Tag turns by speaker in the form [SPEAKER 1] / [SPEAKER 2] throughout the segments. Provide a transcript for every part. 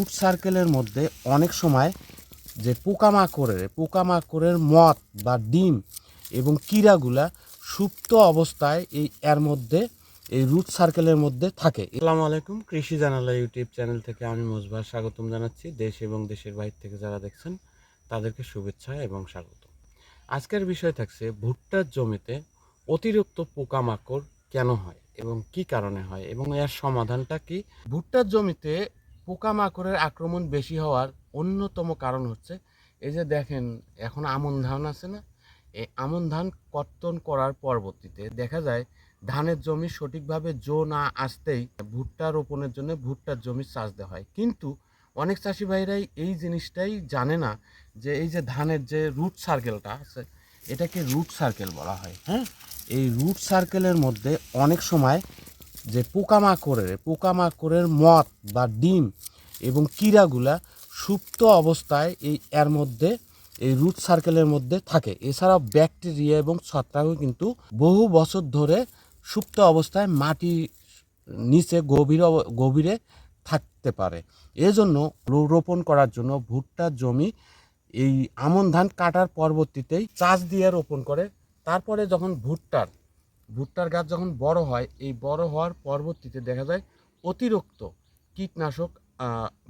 [SPEAKER 1] Root সার্কেলের মধ্যে অনেক সময় যে পোকামাকড়ের পোকামাকড়ের মত বা ডিম এবং কীড়াগুলা সুপ্ত অবস্থায় এই এর মধ্যে এই রুট সার্কেলের মধ্যে থাকে। আসসালামু আলাইকুম কৃষি জানালা ইউটিউব চ্যানেল থেকে আমি মোজবার স্বাগতম জানাচ্ছি। দেশ এবং দেশের বাইরে থেকে যারা দেখছেন তাদেরকে শুভেচ্ছা এবং স্বাগত। আজকের বিষয় থাকছে ভুট্টার জমিতে অতিরিক্ত পোকামাকড় কেন হয় এবং কি কারণে হয় এবং এর সমাধানটা কি? ভুট্টার জমিতে পোকামাকড়ের আক্রমণ বেশি হওয়ার অন্যতম কারণ হচ্ছে, এই যে দেখেন, এখন আমন ধান আছে না? এই আমন ধান কর্তন করার পরবর্তীতে দেখা যায়, ধানের জমি সঠিকভাবে জো না আসতেই ভুট্টা রোপণের জন্য ভুট্টার জমি চাষ দেওয়া হয়। কিন্তু অনেক চাষি ভাইরাই এই জিনিসটাই জানে না যে এই যে ধানের যে রুট সার্কেলটা আছে, এটাকে রুট সার্কেল বলা হয় হ্যাঁ? এই রুট সার্কেলের মধ্যে অনেক সময় যে পোকামাকড়ের পোকামাকড়ের মত বা ডিম এবং কীড়াগুলা সুপ্ত অবস্থায় এই এর মধ্যে, এই রুট সার্কেলের মধ্যে থাকে। এছাড়াও ব্যাকটেরিয়া এবং ছত্রাকও কিন্তু বহু বছর ধরে সুপ্ত অবস্থায় মাটি নিচে গভীর গভীরে থাকতে পারে। এজন্য রোপণ করার জন্য ভুট্টার জমি, এই আমন ধান কাটার পরবর্তীতেই চাষ দিয়ে রোপণ করে। তারপরে যখন ভুট্টার ভুট্টার গাছ যখন বড় হয়, এই বড় হওয়ার পরবর্তীতে দেখা যায় অতিরিক্ত কীটনাশক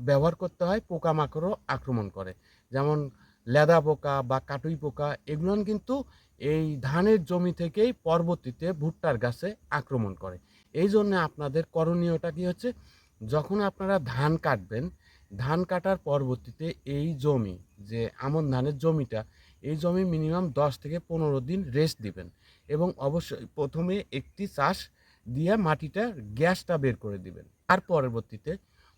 [SPEAKER 1] ব্যবহার করতে হয়, পোকামাকড়ও আক্রমণ করে। যেমন লেদা পোকা বা কাটুই পোকা, এগুলো কিন্তু এই ধানের জমি থেকেই পরবর্তীতে ভুট্টার গাছে আক্রমণ করে। এই জন্য আপনাদের করণীয়টা কি হচ্ছে, যখন আপনারা ধান কাটবেন, ধান কাটার পরবর্তীতে এই জমি, যে আমন ধানের জমিটা এই জমি মিনিমাম দশ থেকে পনেরো দিন রেস্ট দিবেন এবং অবশ্যই প্রথমে একটি চাষ দিয়ে মাটিটা গ্যাসটা বের করে দিবেন। তার পরবর্তীতে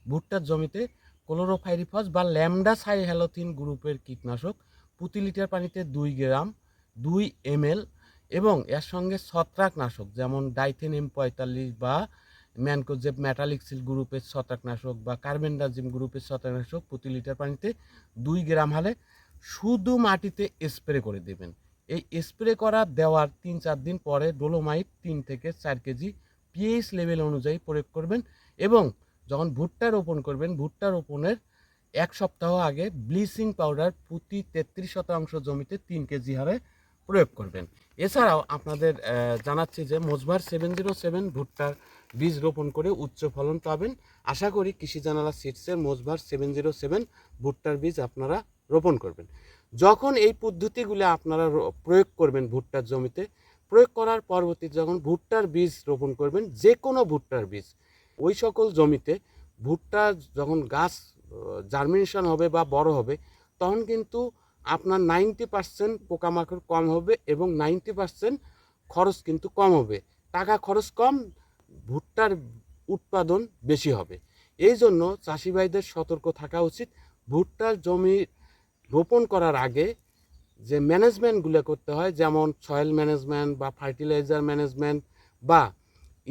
[SPEAKER 1] ভুট্টার জমিতে ক্লোরোফাইরিফস বা ল্যামডা সাইহ্যালোথিন গ্রুপের কীটনাশক প্রতি লিটার পানিতে দুই গ্রাম, দুই এমএল এবং এর সঙ্গে ছত্রাকনাশক যেমন ডাইথেন এম পঁয়তাল্লিশ বা ম্যানকোজেব ম্যাটালিক্সিল গ্রুপের ছত্রাকনাশক বা কার্বেন্ডাজিম গ্রুপের ছত্রাকনাশক প্রতি লিটার পানিতে দুই গ্রাম হলে শুধু মাটিতে স্প্রে করে দেবেন। এই স্প্রে করা দেওয়ার তিন চার দিন পরে ডোলোমাইট তিন থেকে চার কেজি পিএইচ লেভেল অনুযায়ী প্রয়োগ করবেন এবং যখন ভুট্টা রোপণ করবেন, ভুট্টা রোপণের এক সপ্তাহ আগে ব্লিচিং পাউডার প্রতি তেত্রিশ শতাংশ জমিতে তিন কেজি হারে প্রয়োগ করবেন। এছাড়াও আপনাদের জানাচ্ছি যে মোজবার সেভেন জিরো সেভেন ভুট্টার বীজ রোপণ করে উচ্চ ফলন পাবেন। আশা করি কৃষি জানালা সিটসের মোজবার সেভেন জিরো সেভেন ভুট্টার বীজ আপনারা রোপণ করবেন। যখন এই পদ্ধতিগুলো আপনারা প্রয়োগ করবেন ভুট্টার জমিতে, প্রয়োগ করার পরবর্তীতে যখন ভুট্টার বীজ রোপণ করবেন যে কোনো ভুট্টার বীজ, ওই সকল জমিতে ভুট্টা যখন গাছ জার্মিনেশন হবে বা বড় হবে, তখন কিন্তু আপনার নাইনটি পার্সেন্ট পোকামাকড় কম হবে এবং নাইনটি পার্সেন্ট খরচ কিন্তু কম হবে। টাকা খরচ কম, ভুট্টার উৎপাদন বেশি হবে। এই জন্য চাষিভাইদের সতর্ক থাকা উচিত। ভুট্টার জমি রোপণ করার আগে যে ম্যানেজমেন্টগুলো করতে হয়, যেমন সয়েল ম্যানেজমেন্ট বা ফার্টিলাইজার ম্যানেজমেন্ট বা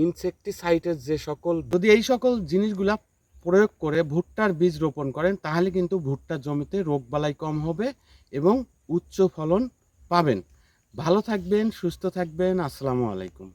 [SPEAKER 1] ইনসেকটিসাইডের যে সকল যদি এই সকল জিনিসগুলা প্রয়োগ করে ভুট্টার বীজ রোপণ করেন, তাহলে কিন্তু ভুট্টার জমিতে রোগবালাই কম হবে এবং উচ্চ ফলন পাবেন। ভালো থাকবেন, সুস্থ থাকবেন, আসসালামু আলাইকুম।